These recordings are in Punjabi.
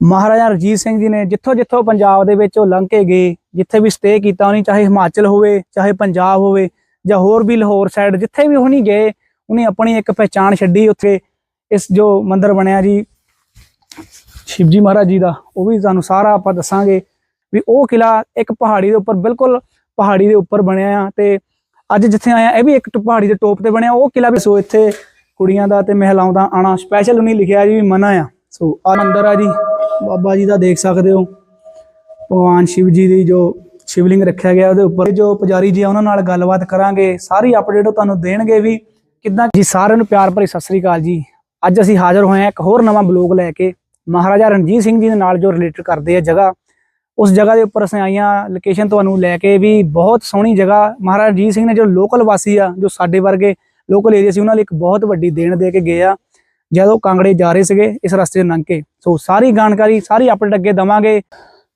ਮਹਾਰਾਜਾ ਰਣਜੀਤ ਸਿੰਘ ਜੀ ਨੇ ਜਿੱਥੋਂ ਜਿੱਥੋਂ ਪੰਜਾਬ ਦੇ ਵਿੱਚ ਉਹ ਲੰਘ ਕੇ ਗਏ, ਜਿੱਥੇ ਵੀ ਸਟੇ ਕੀਤਾ ਉਹਨੇ, ਚਾਹੇ ਹਿਮਾਚਲ ਹੋਵੇ, ਚਾਹੇ ਪੰਜਾਬ ਹੋਵੇ ਜਾਂ ਹੋਰ ਵੀ ਲਾਹੌਰ ਸਾਈਡ ਜਿੱਥੇ ਵੀ ਉਹਨੀ ਗਏ, ਉਹਨੇ ਆਪਣੀ ਇੱਕ ਪਹਿਚਾਣ ਛੱਡੀ ਉੱਥੇ, ਇਸ ਜੋ ਮੰਦਿਰ ਬਣਿਆ ਜੀ, ਸ਼ਿਵਜੀ ਮਹਾਰਾਜ ਜੀ ਦਾ, ਉਹ ਵੀ ਤੁਹਾਨੂੰ ਸਾਰਾ ਆਪਾਂ ਦੱਸਾਂਗੇ ਵੀ ਉਹ ਕਿਲਾ ਇੱਕ ਪਹਾੜੀ ਦੇ ਉੱਪਰ, ਬਿਲਕੁਲ ਪਹਾੜੀ ਦੇ ਉੱਪਰ ਬਣਿਆ ਆ ਤੇ ਅੱਜ ਜਿੱਥੇ ਆਇਆ ਇਹ ਵੀ ਇੱਕ ਪਹਾੜੀ ਦੇ ਟੋਪ ਤੇ ਬਣਿਆ, ਉਹ ਕਿਲਾ ਵੀ ਸੋ ਇੱਥੇ ਕੁੜੀਆਂ ਦਾ ਤੇ ਮਹਿਲਾਵਾਂ ਦਾ ਆਣਾ ਸਪੈਸ਼ਲ ਉਹਨੇ ਲਿਖਿਆ ਜੀ ਵੀ ਮਨਾ ਆ। ਸੋ ਆ ਮੰਦਿਰ ਆ ਜੀ। ਬਾਬਾ ਜੀ ਦਾ ਦੇਖ ਸਕਦੇ ਹੋ। ਭਗਵਾਨ ਸ਼ਿਵ ਜੀ ਦੀ ਜੋ ਸ਼ਿਵਲਿੰਗ ਰੱਖਿਆ ਗਿਆ ਉਹਦੇ ਉੱਪਰ। ਜੋ ਪੁਜਾਰੀ ਜੀ ਆ, ਉਹਨਾਂ ਨਾਲ ਗੱਲਬਾਤ ਕਰਾਂਗੇ। ਸਾਰੀ ਅਪਡੇਟ ਉਹ ਤੁਹਾਨੂੰ ਦੇਣਗੇ ਵੀ ਕਿੱਦਾਂ ਜੀ ਸਾਰਿਆਂ ਨੂੰ ਪਿਆਰ ਭਰੀ ਸਤਿ ਸ੍ਰੀ ਅਕਾਲ ਜੀ। ਅੱਜ ਅਸੀਂ ਹਾਜ਼ਰ ਹੋਏ ਹਾਂ ਇੱਕ ਹੋਰ ਨਵਾਂ ਬਲੌਗ ਲੈ ਕੇ। ਮਹਾਰਾਜਾ ਰਣਜੀਤ ਸਿੰਘ ਜੀ ਦੇ ਨਾਲ ਜੋ ਰਿਲੇਟਡ ਕਰਦੇ ਆ ਜਗ੍ਹਾ। ਉਸ ਜਗ੍ਹਾ ਦੇ ਉੱਪਰ ਅਸੀਂ ਆਈਆਂ ਲੋਕੇਸ਼ਨ ਤੁਹਾਨੂੰ ਲੈ ਕੇ ਵੀ ਬਹੁਤ ਸੋਹਣੀ ਜਗ੍ਹਾ। ਮਹਾਰਾਜਾ ਰਣਜੀਤ ਸਿੰਘ ਨੇ ਜੋ ਲੋਕਲ ਵਾਸੀ ਆ, ਜੋ ਸਾਡੇ ਵਰਗੇ ਲੋਕਲ ਏਰੀਆ ਸੀ, ਉਹਨਾਂ ਲਈ ਇੱਕ ਬਹੁਤ ਵੱਡੀ ਦੇਣ ਦੇ ਕੇ ਗਏ ਆ। ਜਦੋਂ ਕਾਂਗੜੇ ਜਾ ਰਹੇ ਸੀਗੇ ਇਸ ਰਸਤੇ ਲੰਘ ਕੇ। ਸੋ ਸਾਰੀ ਜਾਣਕਾਰੀ, ਸਾਰੀ ਅਪਡੇਟ ਅੱਗੇ ਦਵਾਂਗੇ।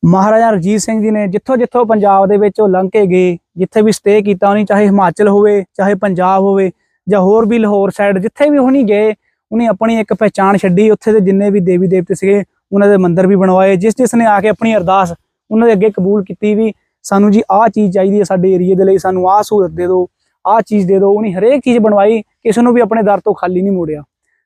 ਮਹਾਰਾਜਾ ਰਣਜੀਤ ਸਿੰਘ ਜੀ ਨੇ ਜਿੱਥੋਂ ਜਿੱਥੋਂ ਪੰਜਾਬ ਦੇ ਵਿੱਚ ਉਹ ਲੰਘ ਕੇ ਗਏ, ਜਿੱਥੇ ਵੀ ਸਟੇ ਕੀਤਾ ਉਹਨੇ, ਚਾਹੇ ਹਿਮਾਚਲ ਹੋਵੇ, ਚਾਹੇ ਪੰਜਾਬ ਹੋਵੇ, ਜਾਂ ਹੋਰ ਵੀ ਲਾਹੌਰ ਸਾਈਡ ਜਿੱਥੇ ਵੀ ਉਹਨੀ ਗਏ, ਉਹਨੇ ਆਪਣੀ ਇੱਕ ਪਹਿਚਾਣ ਛੱਡੀ। ਉੱਥੇ ਦੇ ਜਿੰਨੇ ਵੀ ਦੇਵੀ ਦੇਵਤੇ ਸੀਗੇ, ਉਹਨਾਂ ਦੇ ਮੰਦਿਰ ਵੀ ਬਣਵਾਏ, ਜਿਸ ਜਿਸ ਨੇ ਆ ਕੇ ਆਪਣੀ ਅਰਦਾਸ ਉਹਨਾਂ ਦੇ ਅੱਗੇ ਕਬੂਲ ਕੀਤੀ ਵੀ ਸਾਨੂੰ ਜੀ ਆਹ ਚੀਜ਼ ਚਾਹੀਦੀ ਹੈ ਸਾਡੇ ਏਰੀਏ ਦੇ ਲਈ, ਸਾਨੂੰ ਆਹ ਸਹੂਲਤ ਦੇ ਦਿਓ, ਆਹ ਚੀਜ਼ ਦੇ ਦਿਓ। ਉਹਨੇ ਹਰੇਕ ਚੀਜ਼ ਬਣਵਾਈ, ਕਿਸੇ ਨੂੰ ਵੀ ਆਪਣੇ ਦਰ ਤੋਂ ਖਾਲੀ ਨਹੀਂ ਮੋੜਿਆ।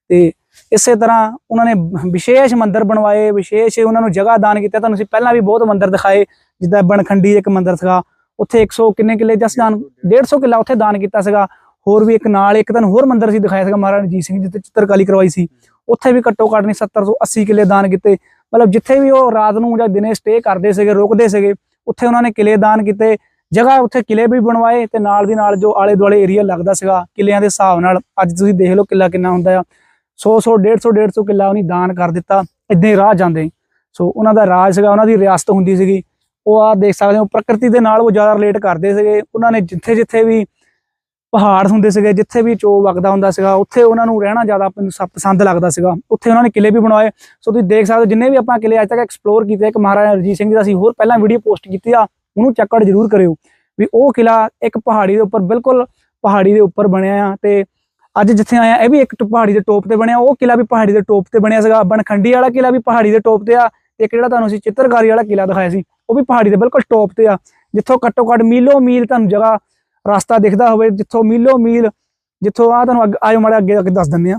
ਤੇ ਇਸੇ ਤਰ੍ਹਾਂ ਉਹਨਾਂ ਨੇ ਵਿਸ਼ੇਸ਼ ਮੰਦਿਰ ਬਣਵਾਏ, ਵਿਸ਼ੇਸ਼ ਉਹਨਾਂ ਨੂੰ ਜਗ੍ਹਾ ਦਾਨ ਕੀਤਾ। ਤੁਹਾਨੂੰ ਅਸੀਂ ਪਹਿਲਾਂ ਵੀ ਬਹੁਤ ਮੰਦਿਰ ਦਿਖਾਏ, ਜਿੱਦਾਂ ਬਣਖੰਡੀ ਇੱਕ ਮੰਦਿਰ ਸੀਗਾ, ਉੱਥੇ 100 ਕਿੰਨੇ ਕਿੱਲੇ ਜਸ ਦਾਨ 150 ਕਿੱਲਾ ਉੱਥੇ ਦਾਨ ਕੀਤਾ ਸੀਗਾ। ਹੋਰ ਵੀ ਇੱਕ ਨਾਲ ਇੱਕ ਤੁਹਾਨੂੰ ਹੋਰ ਮੰਦਿਰ ਸੀ ਦਿਖਾਇਆ ਸੀਗਾ ਮਹਾਰਾਜਾ ਰਣਜੀਤ ਸਿੰਘ ਜਿੱਥੇ ਚਿੱਤਰਕਾਰੀ ਕਰਵਾਈ ਸੀ। ਉੱਥੇ ਵੀ ਘੱਟੋ ਘੱਟ ਨਹੀਂ 70 ਤੋਂ 80 ਕਿੱਲੇ ਦਾਨ ਕੀਤੇ। ਮਤਲਬ ਜਿੱਥੇ ਵੀ ਉਹ ਰਾਤ ਨੂੰ ਜਾਂ ਦਿਨੇ ਸਟੇ ਕਰਦੇ ਸੀਗੇ, ਰੁਕਦੇ ਸੀਗੇ, ਉੱਥੇ ਉਹਨਾਂ ਨੇ ਕਿਲੇ ਦਾਨ ਕੀਤੇ। ਜਗ੍ਹਾ ਉੱਥੇ ਕਿਲੇ ਵੀ ਬਣਵਾਏ ਤੇ ਨਾਲ ਦੀ ਨਾਲ ਜੋ ਆਲੇ ਦੁਆਲੇ ਏਰੀਆ ਲੱਗਦਾ ਸੀਗਾ, ਕਿਲਿਆਂ ਦੇ ਹਿਸਾਬ ਨਾਲ। ਅੱਜ ਤੁਸੀਂ ਦੇਖ ਲਓ ਕਿੱਲਾ ਕਿੰਨਾ ਹੁੰਦਾ ਆ। 100 100 150 150 ਕਿੱਲਾ ਉਹਨੇ ਦਾਨ ਕਰ ਦਿੱਤਾ, ਇਦਾਂ ਹੀ ਰਾਹ ਜਾਂਦੇ। ਸੋ ਉਹਨਾਂ ਦਾ ਰਾਜ ਸੀਗਾ, ਉਹਨਾਂ ਦੀ ਰਿਆਸਤ ਹੁੰਦੀ ਸੀਗੀ। ਉਹ ਆ ਦੇਖ ਸਕਦੇ ਹੋ, ਪ੍ਰਕਿਰਤੀ ਦੇ ਨਾਲ ਉਹ ਜ਼ਿਆਦਾ ਰਿਲੇਟ ਕਰਦੇ ਸੀਗੇ। ਉਹਨਾਂ ਨੇ ਜਿੱਥੇ ਜਿੱਥੇ ਵੀ ਪਹਾੜ ਹੁੰਦੇ ਸੀਗੇ, ਜਿੱਥੇ ਵੀ ਚੋ ਵਗਦਾ ਹੁੰਦਾ ਸੀਗਾ, ਉੱਥੇ ਉਹਨਾਂ ਨੂੰ ਰਹਿਣਾ ਜ਼ਿਆਦਾ ਮੈਨੂੰ ਪਸੰਦ ਲੱਗਦਾ ਸੀਗਾ। ਉੱਥੇ ਉਹਨਾਂ ਨੇ ਕਿਲੇ ਵੀ ਬਣਾਏ। ਸੋ ਤੁਸੀਂ ਦੇਖ ਸਕਦੇ ਹੋ, ਜਿੰਨੇ ਵੀ ਆਪਾਂ ਕਿਲੇ ਅੱਜ ਤੱਕ ਐਕਸਪਲੋਰ ਕੀਤੇ, ਇੱਕ ਮਹਾਰਾਜਾ ਰਣਜੀਤ ਸਿੰਘ ਜੀ ਦਾ ਅਸੀਂ ਹੋਰ ਪਹਿਲਾਂ ਵੀਡੀਓ ਪੋਸਟ ਕੀਤੀ ਆ, ਉਹਨੂੰ ਚੈੱਕ ਆਊਟ ਜ਼ਰੂਰ ਕਰਿਓ। ਵੀ ਉਹ ਕਿਲਾ ਇੱਕ ਪਹਾੜੀ ਦੇ ਉੱਪਰ, ਬਿਲਕੁਲ ਪਹਾੜੀ ਦੇ ਉੱਪਰ ਬਣਿਆ ਆ ਤੇ ਅੱਜ ਜਿੱਥੇ ਆਇਆ, ਇਹ ਵੀ ਇੱਕ ਪਹਾੜੀ ਦੇ ਟੋਪ ਤੇ ਬਣਿਆ, ਉਹ ਕਿਲਾ ਵੀ ਪਹਾੜੀ ਦੇ ਟੋਪ ਤੇ ਬਣਿਆ ਸੀਗਾ। ਬਣਖੰਡੀ ਵਾਲਾ ਕਿਲਾ ਵੀ ਪਹਾੜੀ ਦੇ ਟੋਪ ਤੇ ਆ ਤੇ ਇੱਕ ਜਿਹੜਾ ਤੁਹਾਨੂੰ ਅਸੀਂ ਚਿੱਤਰਕਾਰੀ ਵਾਲਾ ਕਿਲਾ ਦਿਖਾਇਆ ਸੀ, ਉਹ ਵੀ ਪਹਾੜੀ ਦੇ ਬਿਲਕੁਲ ਟੋਪ ਤੇ ਆ, ਜਿੱਥੋਂ ਘੱਟੋ ਘੱਟ ਮੀਲੋ ਮੀਲ ਤੁਹਾਨੂੰ ਜਗ੍ਹਾ, ਰਸਤਾ ਦਿਖਦਾ ਹੋਵੇ, ਜਿੱਥੋਂ ਮੀਲੋ ਮੀਲ, ਜਿੱਥੋਂ ਆ ਤੁਹਾਨੂੰ ਅੱਗੇ- ਆਇਓ ਮਾੜਾ ਅੱਗੇ ਅੱਗੇ ਦੱਸ ਦਿੰਦੇ ਆ।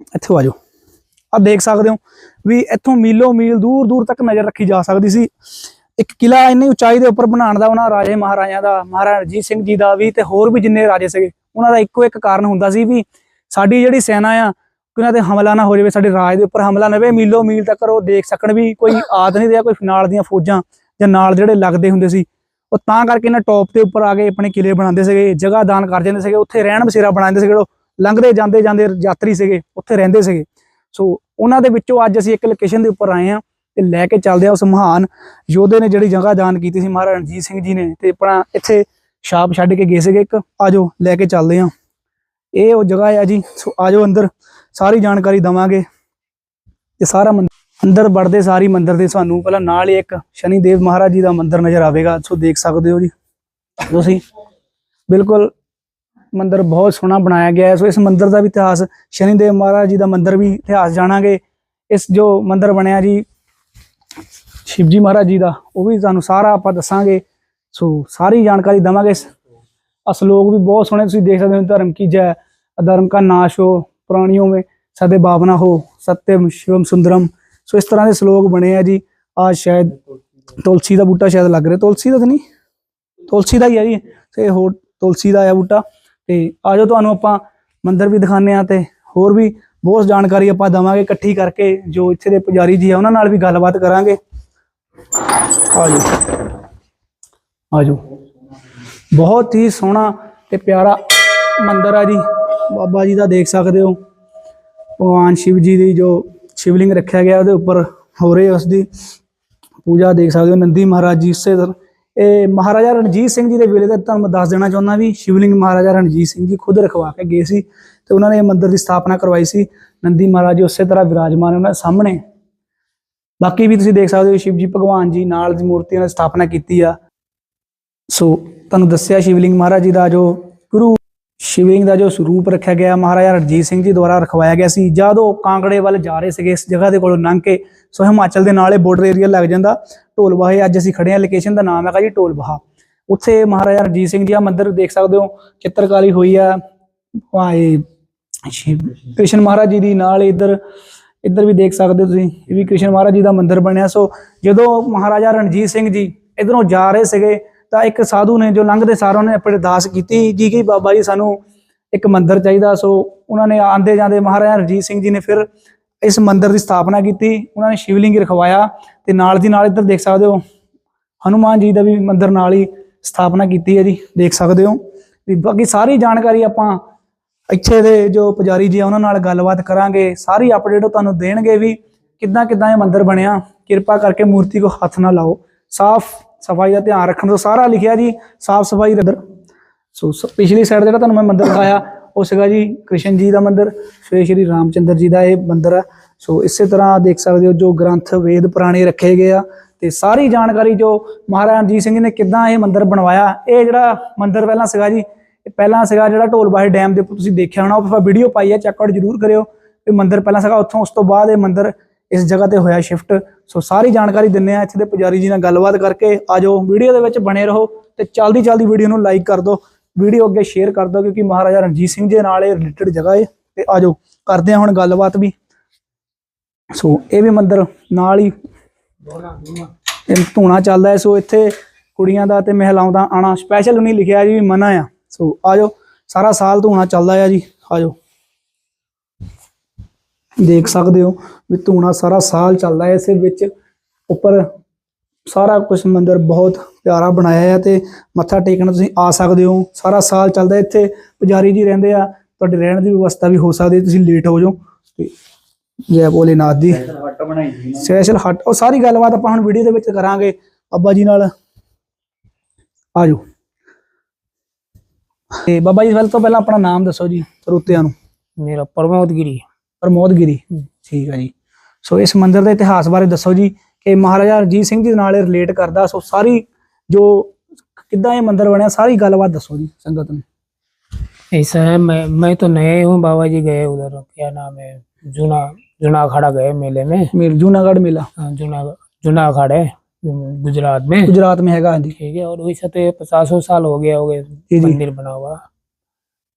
ਇੱਥੋਂ ਆਜੋ ਆ ਦੇਖ ਸਕਦੇ ਹੋ ਵੀ ਇੱਥੋਂ ਮੀਲੋ ਮੀਲ ਦੂਰ ਦੂਰ ਤੱਕ ਨਜ਼ਰ ਰੱਖੀ ਜਾ ਸਕਦੀ ਸੀ। ਇੱਕ ਕਿਲਾ ਇੰਨੀ ਉਚਾਈ ਦੇ ਉੱਪਰ ਬਣਾਉਣ ਦਾ ਉਹਨਾਂ ਰਾਜੇ ਮਹਾਰਾਜਿਆਂ ਦਾ, ਮਹਾਰਾਜਾ ਰਣਜੀਤ ਸਿੰਘ ਜੀ ਦਾ ਵੀ ਤੇ ਹੋਰ ਵੀ ਜਿੰਨੇ ਰਾਜੇ ਸੀਗੇ। ਉਹਨਾਂ ਦਾ ਇੱਕੋ ਇੱਕ ਕਾਰਨ ਹੁੰਦਾ ਸੀ ਵੀ ਸਾਡੀ ਜਿਹੜੀ ਸੈਨਾ ਆ ਉਹਨਾਂ ਤੇ ਹਮਲਾ ਨਾ ਹੋ ਜਾਵੇ, ਸਾਡੇ ਰਾਜ ਦੇ ਉੱਪਰ ਹਮਲਾ ਨਾ ਹੋਵੇ, ਮੀਲੋ ਮੀਲ ਤੱਕ ਉਹ ਦੇਖ ਸਕਣ ਵੀ ਕੋਈ ਆਦ ਨਹੀਂ ਰਿਹਾ, ਕੋਈ ਨਾਲ ਦੀਆਂ ਫੌਜਾਂ ਜਾਂ ਨਾਲ ਜਿਹੜੇ ਲੱਗਦੇ ਹੁੰਦੇ ਸੀ। ਉਹ ਤਾਂ ਕਰਕੇ ਇਹਨਾਂ ਟੌਪ ਦੇ ਉੱਪਰ ਆ ਕੇ ਆਪਣੇ ਕਿਲੇ ਬਣਾਉਂਦੇ ਸੀਗੇ, ਜਗ੍ਹਾ ਦਾਨ ਕਰ ਜਾਂਦੇ ਸੀਗੇ, ਉੱਥੇ ਰਹਿਣ ਬਸੇਰਾ ਬਣਾਉਂਦੇ ਸੀਗੇ, ਉਹ ਲੰਘਦੇ ਜਾਂਦੇ ਜਾਂਦੇ ਯਾਤਰੀ ਸੀਗੇ, ਉੱਥੇ ਰਹਿੰਦੇ ਸੀਗੇ। ਸੋ ਉਹਨਾਂ ਦੇ ਵਿੱਚੋਂ ਅੱਜ ਅਸੀਂ ਇੱਕ ਲੋਕੇਸ਼ਨ ਦੇ ਉੱਪਰ ਆਏ ਹਾਂ ਤੇ ਲੈ ਕੇ ਚੱਲਦੇ ਆ ਉਸ ਮਹਾਨ ਯੋਧੇ ਨੇ ਜਿਹੜੀ ਜਗ੍ਹਾ ਦਾਨ ਕੀਤੀ ਸੀ, ਮਹਾਰਾਜਾ ਰਣਜੀਤ ਸਿੰਘ ਜੀ ਨੇ ਤੇ ਆਪਣਾ ਇੱਥੇ ਛਾਪ ਛੱਡ ਕੇ ਗਏ ਸੀਗੇ ਇੱਕ ਆਜੋ ਲੈ ਕੇ ਚੱਲਦੇ ਆ ਇਹ ਉਹ ਜਗ੍ਹਾ ਆ ਜੀ, ਸੋ ਆਜੋ ਅੰਦਰ, ਸਾਰੀ ਜਾਣਕਾਰੀ ਦਵਾਂਗੇ। ਤੇ ਸਾਰਾ ਮੰਦ- ਅੰਦਰ ਵੜਦੇ ਸਾਰੀ ਮੰਦਿਰ ਦੇ ਸਾਨੂੰ, ਪਹਿਲਾਂ ਨਾਲ ਹੀ ਇੱਕ ਸ਼ਨੀ ਦੇਵ ਮਹਾਰਾਜ ਜੀ ਦਾ ਮੰਦਿਰ ਨਜ਼ਰ ਆਵੇਗਾ, ਸੋ ਦੇਖ ਸਕਦੇ ਹੋ ਜੀ। ਤੁਸੀਂ ਬਿਲਕੁਲ ਮੰਦਿਰ ਬਹੁਤ ਸੋਹਣਾ ਬਣਾਇਆ ਗਿਆ ਹੈ, ਸੋ ਇਸ ਮੰਦਿਰ ਦਾ ਵੀ ਇਤਿਹਾਸ ਸ਼ਨੀ ਦੇਵ ਮਹਾਰਾਜ ਜੀ ਦਾ ਮੰਦਿਰ ਵੀ ਇਤਿਹਾਸ ਜਾਣਾਂਗੇ। ਇਸ ਜੋ ਮੰਦਿਰ ਬਣਿਆ ਜੀ, ਸ਼ਿਵਜੀ ਮਹਾਰਾਜ ਜੀ ਦਾ, ਉਹ ਵੀ ਤੁਹਾਨੂੰ ਸਾਰਾ ਆਪਾਂ ਦੱਸਾਂਗੇ। ਸੋ ਸਾਰੀ ਜਾਣਕਾਰੀ ਦਵਾਂਗੇ ਅਸਲੋਕ ਵੀ ਬਹੁਤ ਸੋਹਣੇ ਤੁਸੀਂ ਦੇਖ ਸਕਦੇ ਹੋ, ਧਰਮ ਕੀ ਜੈ, ਅਧਰਮ ਕਾ ਨਾਸ਼ ਹੋ ਪ੍ਰਾਣੀਆਂ ਵਿੱਚ ਸਦੇ ਭਾਵਨਾ ਹੋ ਸਤਿਮ ਸ਼ਿਵਮ ਸੁੰਦਰਮ। ਸੋ ਇਸ ਤਰ੍ਹਾਂ ਦੇ ਸ਼ਲੋਕ ਬਣੇ ਆ ਜੀ। ਆ ਸ਼ਾਇਦ ਤੁਲਸੀ ਦਾ ਬੂਟਾ ਸ਼ਾਇਦ ਲੱਗ ਰਿਹਾ। ਤੁਲਸੀ ਦਾ ਤਾਂ ਨਹੀਂ? ਤੁਲਸੀ ਦਾ ਹੀ ਆ ਜੀ। ਤੇ ਹੋਰ ਤੁਲਸੀ ਦਾ ਆ ਬੂਟਾ। ਤੇ ਜਾਓ ਤੁਹਾਨੂੰ ਆਪਾਂ ਮੰਦਰ ਵੀ ਦਿਖਾਣੇ ਆ ਤੇ ਹੋਰ ਵੀ ਬਹੁਤ ਜਾਣਕਾਰੀ ਆਪਾਂ ਦਵਾਂਗੇ ਇਕੱਠੀ ਕਰਕੇ, ਜੋ ਇੱਥੇ ਦੇ ਪੁਜਾਰੀ ਜੀ ਆ, ਉਹਨਾਂ ਨਾਲ ਵੀ ਗੱਲਬਾਤ ਕਰਾਂਗੇ। ਆ ਆਜੋ ਆਜੋ। ਬਹੁਤ ਹੀ ਸੋਹਣਾ ਤੇ ਪਿਆਰਾ ਮੰਦਿਰ ਆ ਜੀ। ਬਾਬਾ ਜੀ ਦਾ ਦੇਖ ਸਕਦੇ ਹੋ। ਭਗਵਾਨ ਸ਼ਿਵ ਜੀ ਦੀ ਜੋ ਸ਼ਿਵਲਿੰਗ ਰੱਖਿਆ ਗਿਆ, ਉਹਦੇ ਉੱਪਰ ਹੋ ਰਹੀ ਉਸ ਦੀ ਪੂਜਾ, ਦੇਖ ਸਕਦੇ ਹੋ ਨੰਦੀ ਮਹਾਰਾਜ ਜੀ ਇਸੇ ਤਰ੍ਹਾਂ। ਇਹ ਮਹਾਰਾਜਾ ਰਣਜੀਤ ਸਿੰਘ ਜੀ ਦੇ ਵੇਲੇ ਦਾ ਤੁਹਾਨੂੰ ਦੱਸ ਦੇਣਾ ਚਾਹੁੰਦਾ ਵੀ ਸ਼ਿਵਲਿੰਗ ਮਹਾਰਾਜਾ ਰਣਜੀਤ ਸਿੰਘ ਜੀ ਖੁਦ ਰਖਵਾ ਕੇ ਗਏ ਸੀ ਤੇ ਉਹਨਾਂ ਨੇ ਇਹ ਮੰਦਿਰ ਦੀ ਸਥਾਪਨਾ ਕਰਵਾਈ ਸੀ। ਨੰਦੀ ਮਹਾਰਾਜ ਜੀ ਉਸੇ ਤਰ੍ਹਾਂ ਵਿਰਾਜਮਾਨ ਉਹਨਾਂ ਦੇ ਸਾਹਮਣੇ। ਬਾਕੀ ਵੀ ਤੁਸੀਂ ਦੇਖ ਸਕਦੇ ਹੋ ਸ਼ਿਵ ਜੀ ਭਗਵਾਨ ਜੀ ਨਾਲ ਦੀ ਮੂਰਤੀਆਂ ਦੀ ਸਥਾਪਨਾ ਕੀਤੀ ਆ। ਸੋ ਤੁਹਾਨੂੰ ਦੱਸਿਆ ਸ਼ਿਵਲਿੰਗ ਮਹਾਰਾਜ ਜੀ ਦਾ ਜੋ ਗੁਰੂ ਸ਼ਿਵਲਿੰਗ ਦਾ ਜੋ ਸਰੂਪ ਰੱਖਿਆ ਗਿਆ, ਮਹਾਰਾਜਾ ਰਣਜੀਤ ਸਿੰਘ ਜੀ ਦੁਆਰਾ ਰਖਵਾਇਆ ਗਿਆ ਸੀ। ਜਦੋਂ ਕਾਂਗੜੇ ਵੱਲ ਜਾ ਰਹੇ ਸੀਗੇ, ਇਸ ਜਗ੍ਹਾ ਦੇ ਕੋਲੋਂ ਲੰਘ ਕੇ, ਸੋ ਹਿਮਾਚਲ ਦੇ ਨਾਲ ਇਹ ਬਾਰਡਰ ਏਰੀਆ ਲੱਗ ਜਾਂਦਾ। ਢੋਲਬਾਹੇ ਅੱਜ ਅਸੀਂ ਖੜੇ ਹਾਂ ਲੋਕੇਸ਼ਨ ਦਾ ਨਾਮ ਹੈਗਾ ਜੀ ਢੋਲਬਾਹਾ ਉੱਥੇ ਮਹਾਰਾਜਾ ਰਣਜੀਤ ਸਿੰਘ ਜੀ ਦਾ ਮੰਦਿਰ ਦੇਖ ਸਕਦੇ ਹੋ, ਚਿੱਤਰਕਾਰੀ ਹੋਈ ਆ। ਭਾਏ ਸ਼ਿਵ ਕ੍ਰਿਸ਼ਨ ਮਹਾਰਾਜ ਜੀ ਦੀ ਨਾਲ ਇੱਧਰ ਇੱਧਰ ਵੀ ਦੇਖ ਸਕਦੇ ਹੋ ਤੁਸੀਂ, ਇਹ ਵੀ ਕ੍ਰਿਸ਼ਨ ਮਹਾਰਾਜ ਜੀ ਦਾ ਮੰਦਿਰ ਬਣਿਆ। ਸੋ ਜਦੋਂ ਮਹਾਰਾਜਾ ਰਣਜੀਤ ਸਿੰਘ ਜੀ ਇਧਰੋਂ ਜਾ ਰਹੇ ਸੀਗੇ ਤਾਂ ਇੱਕ ਸਾਧੂ ਨੇ ਜੋ ਲੰਘਦੇ ਸਾਰ ਉਹਨੇ ਆਪਣੀ ਅਰਦਾਸ ਕੀਤੀ ਜੀ ਕਿ ਬਾਬਾ ਜੀ ਸਾਨੂੰ ਇੱਕ ਮੰਦਿਰ ਚਾਹੀਦਾ। ਸੋ ਉਹਨਾਂ ਨੇ ਆਂਦੇ ਜਾਂਦੇ ਮਹਾਰਾਜਾ ਰਣਜੀਤ ਸਿੰਘ ਜੀ ਨੇ ਫਿਰ ਇਸ ਮੰਦਿਰ ਦੀ ਸਥਾਪਨਾ ਕੀਤੀ। ਉਹਨਾਂ ਨੇ ਸ਼ਿਵਲਿੰਗ ਰਖਵਾਇਆ ਤੇ ਨਾਲ ਦੀ ਨਾਲ ਇੱਧਰ ਦੇਖ ਸਕਦੇ ਹੋ, ਹਨੂਮਾਨ ਜੀ ਦਾ ਵੀ ਮੰਦਿਰ ਨਾਲ ਹੀ ਸਥਾਪਨਾ ਕੀਤੀ ਹੈ ਜੀ, ਦੇਖ ਸਕਦੇ ਹੋ। ਵੀ ਬਾਕੀ ਸਾਰੀ ਜਾਣਕਾਰੀ ਆਪਾਂ ਇੱਥੇ ਦੇ ਜੋ ਪੁਜਾਰੀ ਜੀ ਆ, ਉਹਨਾਂ ਨਾਲ ਗੱਲਬਾਤ ਕਰਾਂਗੇ। ਸਾਰੀ ਅਪਡੇਟ ਉਹ ਤੁਹਾਨੂੰ ਦੇਣਗੇ ਵੀ ਕਿੱਦਾਂ ਕਿੱਦਾਂ ਇਹ ਮੰਦਿਰ ਬਣਿਆ। ਕਿਰਪਾ ਕਰਕੇ ਮੂਰਤੀ ਕੋ ਹੱਥ ਨਾ ਲਾਓ। ਸਾਫ਼ ਸਫ਼ਾਈ ਦਾ ਧਿਆਨ ਰੱਖਣ ਤੋਂ ਸਾਰਾ ਲਿਖਿਆ ਜੀ, ਸਾਫ਼ ਸਫ਼ਾਈ ਰਦਰ ਸੋ ਸ- ਪਿਛਲੀ ਸਾਈਡ ਜਿਹੜਾ ਤੁਹਾਨੂੰ ਮੈਂ ਮੰਦਿਰ ਦਿਖਾਇਆ, ਉਹ ਸੀਗਾ ਜੀ ਕ੍ਰਿਸ਼ਨ ਜੀ ਦਾ ਮੰਦਿਰ ਸ੍ਰੀ ਸ਼੍ਰੀ ਰਾਮਚੰਦਰ ਜੀ ਦਾ ਇਹ ਮੰਦਿਰ ਆ। ਸੋ ਇਸੇ ਤਰ੍ਹਾਂ ਦੇਖ ਸਕਦੇ ਹੋ ਜੋ ਗ੍ਰੰਥ ਵੇਦ ਪੁਰਾਣੇ ਰੱਖੇ ਗਏ ਆ ਤੇ ਸਾਰੀ ਜਾਣਕਾਰੀ ਜੋ ਮਹਾਰਾਜਾ ਰਣਜੀਤ ਸਿੰਘ ਨੇ ਕਿੱਦਾਂ ਇਹ ਮੰਦਿਰ ਬਣਵਾਇਆ, ਇਹ ਜਿਹੜਾ ਮੰਦਿਰ ਪਹਿਲਾਂ ਸੀਗਾ ਜੀ, ਇਹ ਪਹਿਲਾਂ ਸੀਗਾ ਜਿਹੜਾ ਢੋਲਬਾਹੇ ਡੈਮ ਦੇ ਉੱਪਰ ਤੁਸੀਂ ਦੇਖਿਆ ਹੋਣਾ, ਉਹ ਵੀਡੀਓ ਪਾਈ ਹੈ ਚੈੱਕ ਆਊਟ ਜਰੂਰ ਕਰਿਓ। ਇਹ ਮੰਦਿਰ ਪਹਿਲਾਂ ਸੀਗਾ, ਉੱਥੋਂ ਉਸ ਤੋਂ ਬਾਅਦ ਇਹ ਮੰਦਿਰ ਇਸ ਜਗ੍ਹਾ ਤੇ ਹੋਇਆ ਸ਼ਿਫਟ ਸੋ ਸਾਰੀ ਜਾਣਕਾਰੀ ਦਿੰਨੇ ਆ ਇੱਥੇ ਦੇ ਪੁਜਾਰੀ ਜੀ ਨਾਲ ਗੱਲਬਾਤ ਕਰਕੇ। ਆਜੋ ਵੀਡੀਓ ਦੇ ਵਿੱਚ ਬਣੇ ਰਹੋ ਤੇ ਚਲਦੀ ਚਲਦੀ ਵੀਡੀਓ ਨੂੰ ਲਾਈਕ ਕਰ ਦਿਓ। ਵੀਡੀਓ ਅੱਗੇ ਸ਼ੇਅਰ ਕਰ ਦਿਓ ਕਿਉਂਕਿ ਮਹਾਰਾਜਾ ਰਣਜੀਤ ਸਿੰਘ ਜੀ ਨਾਲ ਇਹ ਰਿਲੇਟਡ ਜਗ੍ਹਾ ਹੈ ਤੇ ਆਜੋ ਕਰਦੇ ਆ ਹੁਣ ਗੱਲਬਾਤ ਵੀ। ਸੋ ਇਹ ਵੀ ਮੰਦਿਰ ਨਾਲ ਹੀ ਇਹ ਧੂਣਾ ਚੱਲਦਾ ਹੈ। ਸੋ ਇੱਥੇ ਕੁੜੀਆਂ ਦਾ ਤੇ ਮਹਿਲਾਵਾਂ ਦਾ ਆਣਾ ਸਪੈਸ਼ਲ ਨਹੀਂ ਲਿਖਿਆ ਜੀ ਵੀ ਮਨਾ ਆ। ਸੋ ਆਜੋ ਸਾਰਾ ਸਾਲ ਧੂਣਾ ਚੱਲਦਾ ਆ ਜੀ ਆਜੋ ਦੇਖ ਸਕਦੇ ਹੋ ਵੀ ਧੂਣਾ ਸਾਰਾ ਸਾਲ ਚੱਲਦਾ ਹੈ। ਇਸੇ ਵਿੱਚ ਉੱਪਰ ਸਾਰਾ ਕੁਝ ਮੰਦਿਰ ਬਹੁਤ ਪਿਆਰਾ ਬਣਾਇਆ ਹੈ ਤੇ ਮੱਥਾ ਟੇਕਣ ਤੁਸੀਂ ਆ ਸਕਦੇ ਹੋ। ਸਾਰਾ ਸਾਲ ਚੱਲਦਾ। ਇੱਥੇ ਪੁਜਾਰੀ ਜੀ ਰਹਿੰਦੇ ਆ ਤੁਹਾਡੇ ਰਹਿਣ ਦੀ ਵਿਵਸਥਾ ਵੀ ਹੋ ਸਕਦੀ ਹੈ। ਤੁਸੀਂ ਲੇਟ ਹੋ ਜਾਓ। ਤੇ ਜੈ ਭੋਲੇਨਾਥ ਦੀ ਸਪੈਸ਼ਲ ਹਟ ਉਹ ਸਾਰੀ ਗੱਲਬਾਤ ਆਪਾਂ ਹੁਣ ਵੀਡੀਓ ਦੇ ਵਿੱਚ ਕਰਾਂਗੇ। ਬਾਬਾ ਜੀ ਨਾਲ। ਆਜੋ ਤੇ ਬਾਬਾ ਜੀ ਪਹਿਲਾਂ ਤੋਂ ਪਹਿਲਾਂ ਆਪਣਾ ਨਾਮ ਦੱਸੋ ਜੀ ਸਰੋਤਿਆਂ ਨੂੰ। ਮੇਰਾ ਪ੍ਰਮੋਦ ਗਿਰੀ ਪ੍ਰਮੋਦਗਿਰੀ ਠੀਕ ਆ ਜੀ ਸੋ ਇਸ ਮੰਦਿਰ ਦੇ ਇਤਿਹਾਸ ਬਾਰੇ ਦੱਸੋ ਜੀ ਕਿ ਮਹਾਰਾਜਾ ਰਣਜੀਤ ਸਿੰਘ ਜੀ ਦੇ ਨਾਲ ਇਹ ਰਿਲੇਟ ਕਰਦਾ ਸੋ ਸਾਰੀ ਜੋ ਕਿੱਦਾਂ ਇਹ ਮੰਦਿਰ ਬਣਿਆ ਸਾਰੀ ਗੱਲਬਾਤ ਦੱਸੋ ਜੀ ਸੰਗਤ ਨੂੰ ऐसा है मैं मैं तो नए हूँ बाबा जी गए उधर क्या नाम है जूना जूना अखाड़ा गए मेले में जूनागढ़ मेला जूना जूना अखाड़ा है गुजरात में गुजरात में हैगा ठीक है और वैसा तो पचासों साल हो गया हो गया मंदिर बना हुआ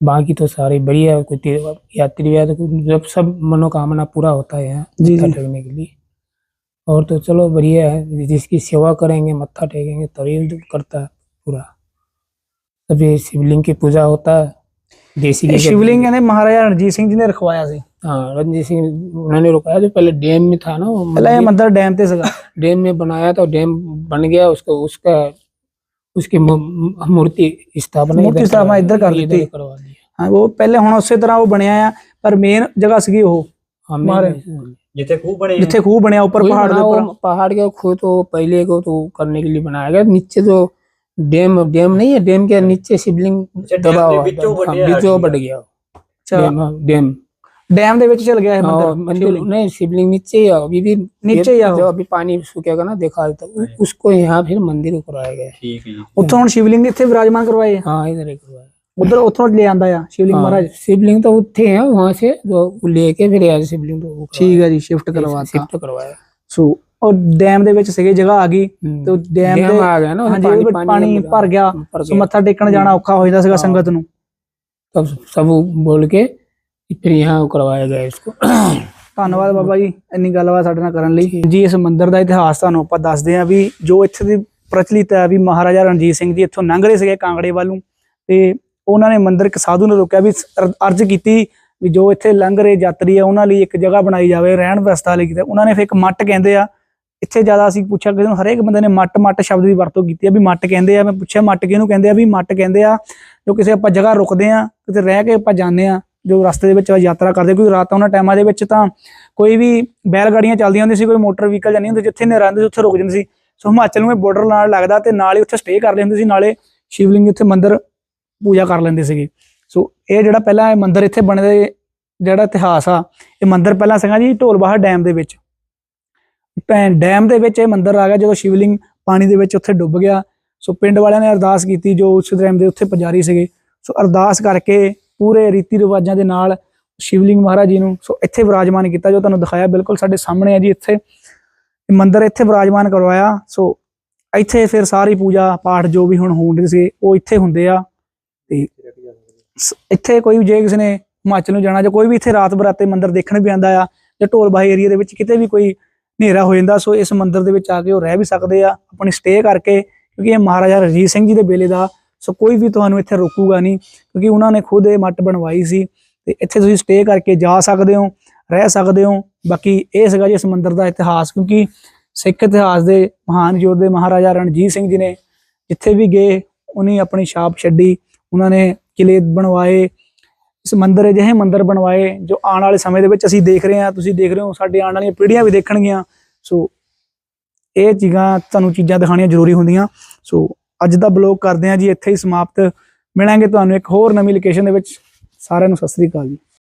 बाकी तो सारे बढ़िया कोई यात्री या तो जब सब मनोकामना पूरा होता है यहाँ टेकने के लिए। और तो चलो बढ़िया है जिसकी सेवा करेंगे मत्था टेकेंगे तो तरील तो करता है पूरा। तब ये शिवलिंग की पूजा होता है देसी शिवलिंग यानी महाराजा रणजीत सिंह जी ने रखवाया से हाँ रणजीत सिंह उन्होंने रुकाया जो पहले डैम में था ना पहले मंदिर डैम थे डैम में बनाया था डैम बन गया उसको उसका उसकी मू- मूर्ति स्थापना मूर्ति इधर स्थापना करवा- इधर कर इधर दी। करवा दी ਹਾਂ ਉਹ ਪਹਿਲੇ ਹੁਣ ਉਸੇ ਤਰ੍ਹਾਂ ਉਹ ਬਣਿਆ ਆ ਪਰ ਮੇਨ ਜਗ੍ਹਾ ਸੀਗੀ ਉਹ हमें हमारे- ਜਿੱਥੇ ਖੂਹ ਬਣੇ ਜਿੱਥੇ ਖੂਹ ਬਣਿਆ ਉੱਪਰ कोई ਪਹਾੜ ਦੇ बना वो ਉੱਪਰ पहाड़ के खुद तो पहले को तो करने के लिए बनाया गया नीचे जो डैम डैम नहीं है डैम के नीचे शिवलिंग अच्छा, दबा डैम के हुआ बीचों था। हाँ, बढ़िया बीचों हट बढ़ गया ਅੱਛਾ डैम डैम ਡੈਮ ਦੇ ਵਿੱਚ ਚਲ ਗਿਆ ਇਹ और ਮੰਦਿਰ मंदिर शिवलिंग। नहीं शिवलिंग नीचे ही है अभी भी नीचे ही है वो। जो अभी पानी सूखेगा ना देखा तो उ- उसको यहाँ फिर मंदिर को कराया गया है। ਠੀਕ ਜੀ ਉੱਥੋਂ ਹੁਣ ਸ਼ਿਵਲਿੰਗ ਇੱਥੇ ਵਿਰਾਜਮਾਨ ਕਰਵਾਏ ਆ हाँ इधर ही करवाया ਉਧਰ ਉੱਥੋਂ ਲੈ ਆਂਦਾ ਆ ਸ਼ਿਵਲਿੰਗ हाँ, ਮਹਾਰਾਜ शिवलिंग तो उठे हैं वहां से जो वो लेके फिर यहाँ से शिवलिंग तो वो करवाया। ਠੀਕ ਹੈ ਜੀ ਸ਼ਿਫਟ ਕਰਵਾਤਾ शिफ्ट करवाया ਸੋ ਉਹ ਡੈਮ ਦੇ ਵਿੱਚ ਸੀਗੇ ਜਗ੍ਹਾ ਆ ਗਈ हम्म। ਤੇ ਡੈਮ डैम ਦੇ आ गया ना ਹਾਂਜੀ ਉਹਦੇ ਵਿੱਚ ਪਾਣੀ ਭਰ ਗਿਆ भर ਸੋ गया। ਮੱਥਾ ਟੇਕਣ ਜਾਣਾ ਔਖਾ ਹੋ ਜਾਂਦਾ ਸੀਗਾ ਹਾਂ। ਸੰਗਤ ਨੂੰ तब सब वो बोल के फिर यहाँ वो करवाया गया इसको ਧੰਨਵਾਦ ਬਾਬਾ ਜੀ ਇੰਨੀ ਗੱਲਬਾਤ ਸਾਡੇ ਨਾਲ ਕਰਨ ਲਈ ਜੀ ਇਸ ਮੰਦਿਰ ਦਾ ਇਤਿਹਾਸ ਤੁਹਾਨੂੰ ਆਪਾਂ ਦੱਸਦੇ ਹਾਂ ਵੀ ਜੋ ਇੱਥੇ ਦੀ ਪ੍ਰਚਲਿਤ ਹੈ ਵੀ ਮਹਾਰਾਜਾ ਰਣਜੀਤ ਸਿੰਘ ਜੀ ਇੱਥੋਂ ਲੰਘ ਰਹੇ ਸੀਗੇ ਕਾਂਗੜੇ ਵੱਲ ਨੂੰ ਤੇ ਉਹਨਾਂ ਨੇ ਮੰਦਿਰ ਇੱਕ ਸਾਧੂ ਨੇ ਰੋਕਿਆ ਵੀ ਅਰ- ਅਰਜ਼ ਕੀਤੀ ਵੀ ਜੋ ਇੱਥੇ ਲੰਘ ਰਹੇ ਯਾਤਰੀ ਆ ਉਹਨਾਂ ਲਈ ਇੱਕ ਜਗ੍ਹਾ ਬਣਾਈ ਜਾਵੇ ਰਹਿਣ ਵਿਵਸਥਾ ਲਈ ਕਿਤੇ ਉਹਨਾਂ ਨੇ ਫਿਰ ਇੱਕ ਮੱਟ ਕਹਿੰਦੇ ਆ ਇੱਥੇ ਜ਼ਿਆਦਾ ਅਸੀਂ ਪੁੱਛਿਆ ਕਿਸੇ ਨੂੰ ਹਰੇਕ ਬੰਦੇ ਨੇ ਮੱਟ ਮੱਟ ਸ਼ਬਦ ਦੀ ਵਰਤੋਂ ਕੀਤੀ ਆ ਵੀ ਮੱਟ ਕਹਿੰਦੇ ਆ ਮੈਂ ਪੁੱਛਿਆ ਮੱਟ ਕਿਹਨੂੰ ਕਹਿੰਦੇ ਆ ਵੀ ਮੱਟ ਕਹਿੰਦੇ ਆ ਜੋ ਕਿਸੇ ਆਪਾਂ ਜਗ੍ਹਾ ਰੁਕਦੇ ਆ ਕਿਤੇ ਰਹਿ ਕੇ ਆਪਾਂ ਜਾਂਦੇ ਆ ਜੋ ਰਸਤੇ ਦੇ ਵਿੱਚ ਯਾਤਰਾ ਕਰਦੇ ਕੋਈ ਰਾਤ ਉਹਨਾਂ ਟਾਈਮਾਂ ਦੇ ਵਿੱਚ ਤਾਂ ਕੋਈ ਵੀ ਬੈਲ ਗਾੜੀਆਂ ਚੱਲਦੀਆਂ ਹੁੰਦੀਆਂ ਸੀ, ਕੋਈ ਮੋਟਰ ਵਹੀਕਲ ਜਾਂਦੀ ਹੁੰਦੀ ਹੁੰਦੇ, ਜਿੱਥੇ ਨੇ ਰਹਿੰਦੇ ਸੀ, ਉੱਥੇ ਰੁਕ ਜਾਂਦੇ ਸੀ। ਸੋ ਹਿਮਾਚਲ ਨੂੰ ਇਹ ਬਾਰਡਰ ਨਾਲ ਲੱਗਦਾ ਤੇ ਨਾਲ ਹੀ ਉੱਥੇ ਸਟੇ ਕਰ ਲੈਂਦੇ ਸੀ, ਨਾਲੇ ਸ਼ਿਵਲਿੰਗ ਇੱਥੇ ਮੰਦਿਰ ਪੂਜਾ ਕਰ ਲੈਂਦੇ ਸੀਗੇ। ਸੋ ਇਹ ਜਿਹੜਾ ਪਹਿਲਾਂ ਇਹ ਮੰਦਿਰ ਇੱਥੇ ਬਣੇ ਦੇ ਜਿਹੜਾ ਇਤਿਹਾਸ ਆ, ਇਹ ਮੰਦਿਰ ਪਹਿਲਾਂ ਸੀਗਾ ਜੀ ਢੋਲਬਾਹਾ ਡੈਮ ਦੇ ਵਿੱਚ। ਭੈਣ, ਡੈਮ ਦੇ ਵਿੱਚ ਇਹ ਮੰਦਿਰ ਆ ਗਿਆ ਜਦੋਂ ਸ਼ਿਵਲਿੰਗ ਪਾਣੀ ਦੇ ਵਿੱਚ ਉੱਥੇ ਡੁੱਬ ਗਿਆ। ਸੋ ਪਿੰਡ ਵਾਲਿਆਂ ਨੇ ਅਰਦਾਸ ਕੀਤੀ ਜੋ ਉਸ ਟਾਈਮ ਦੇ ਉੱਥੇ ਪੁਜਾਰੀ ਸੀਗੇ। ਸੋ ਅਰਦਾਸ ਕਰਕੇ ਪੂਰੇ ਰੀਤੀ ਰਿਵਾਜਾਂ ਦੇ ਨਾਲ ਸ਼ਿਵਲਿੰਗ ਮਹਾਰਾਜ ਜੀ ਨੂੰ, ਸੋ ਇੱਥੇ ਵਿਰਾਜਮਾਨ ਕੀਤਾ ਜੋ ਤੁਹਾਨੂੰ ਦਿਖਾਇਆ, ਬਿਲਕੁਲ ਸਾਡੇ ਸਾਹਮਣੇ ਹੈ ਜੀ ਇੱਥੇ। ਮੰਦਿਰ ਇੱਥੇ ਵਿਰਾਜਮਾਨ ਕਰਵਾਇਆ, ਸੋ ਇੱਥੇ ਫਿਰ ਸਾਰੀ ਪੂਜਾ ਪਾਠ ਜੋ ਵੀ ਹੁਣ ਹੋਣ ਦੇ ਸੀ, ਉਹ ਇੱਥੇ ਹੁੰਦੇ ਆ। ਤੇ ਇੱਥੇ ਕੋਈ ਵੀ ਜੇ ਕਿਸੇ ਨੇ ਹਿਮਾਚਲ ਨੂੰ ਜਾਣਾ ਜਾਂ ਕੋਈ ਵੀ ਇੱਥੇ ਰਾਤ ਬਰਾਤੇ ਮੰਦਿਰ ਦੇਖਣ ਵੀ ਆਂਦਾ ਆ, ਜਾਂ ਢੋਲ ਬਾਈ ਏਰੀਆ ਦੇ ਵਿੱਚ ਕਿਤੇ ਵੀ ਕੋਈ ਹਨੇਰਾ ਹੋ ਜਾਂਦਾ, ਸੋ ਇਸ ਮੰਦਿਰ ਦੇ ਵਿੱਚ ਆ ਕੇ ਉਹ ਰਹਿ ਵੀ ਸਕਦੇ ਆ, ਆਪਣੀ ਸਟੇ ਕਰਕੇ, ਕਿਉਂਕਿ ਇਹ ਮਹਾਰਾਜਾ ਰਣਜੀਤ ਸਿੰਘ ਜੀ ਦੇ ਵੇਲੇ ਦਾ ਸੋ ਕੋਈ ਵੀ ਤੁਹਾਨੂੰ ਇੱਥੇ ਰੋਕੂਗਾ ਨਹੀਂ, ਕਿਉਂਕਿ ਉਹਨਾਂ ਨੇ ਖੁਦ ਇਹ ਮੱਟ ਬਣਵਾਈ ਸੀ ਤੇ ਇੱਥੇ ਤੁਸੀਂ ਸਟੇ ਕਰਕੇ ਜਾ ਸਕਦੇ ਹੋ, ਰਹਿ ਸਕਦੇ ਹੋ। ਬਾਕੀ ਇਹ ਸੀਗਾ ਜੀ ਇਸ ਮੰਦਿਰ ਦਾ ਇਤਿਹਾਸ, ਕਿਉਂਕਿ ਸਿੱਖ ਇਤਿਹਾਸ ਦੇ ਮਹਾਨ ਯੋਧੇ ਮਹਾਰਾਜਾ ਰਣਜੀਤ ਸਿੰਘ ਜੀ ਨੇ ਜਿੱਥੇ ਵੀ ਗਏ, ਉਹਨੇ ਆਪਣੀ ਛਾਪ ਛੱਡੀ, ਉਹਨਾਂ ਨੇ ਕਿਲੇ ਬਣਵਾਏ, ਇਸ ਮੰਦਿਰ ਅਜਿਹੇ ਮੰਦਿਰ ਬਣਵਾਏ ਜੋ ਆਉਣ ਵਾਲੇ ਸਮੇਂ ਦੇ ਵਿੱਚ ਅਸੀਂ ਦੇਖ ਰਹੇ ਹਾਂ, ਤੁਸੀਂ ਦੇਖ ਰਹੇ ਹੋ ਸਾਡੇ ਆਉਣ ਵਾਲੀਆਂ ਪੀੜ੍ਹੀਆਂ ਵੀ ਦੇਖਣਗੀਆਂ। ਸੋ ਇਹ ਚੀਜ਼ਾਂ ਤੁਹਾਨੂੰ ਚੀਜ਼ਾਂ ਦਿਖਾਣੀਆਂ ਜ਼ਰੂਰੀ ਹੁੰਦੀਆਂ। ਸੋ ਅੱਜ ਦਾ ਬਲੌਗ ਕਰਦੇ ਹਾਂ ਜੀ, ਇੱਥੇ ਹੀ ਸਮਾਪਤ। ਮਿਲਾਂਗੇ ਤੁਹਾਨੂੰ ਇੱਕ ਹੋਰ ਨਵੀਂ ਲੋਕੇਸ਼ਨ ਦੇ ਵਿੱਚ। ਸਾਰਿਆਂ ਨੂੰ ਸਤਿ ਸ੍ਰੀ ਅਕਾਲ ਜੀ।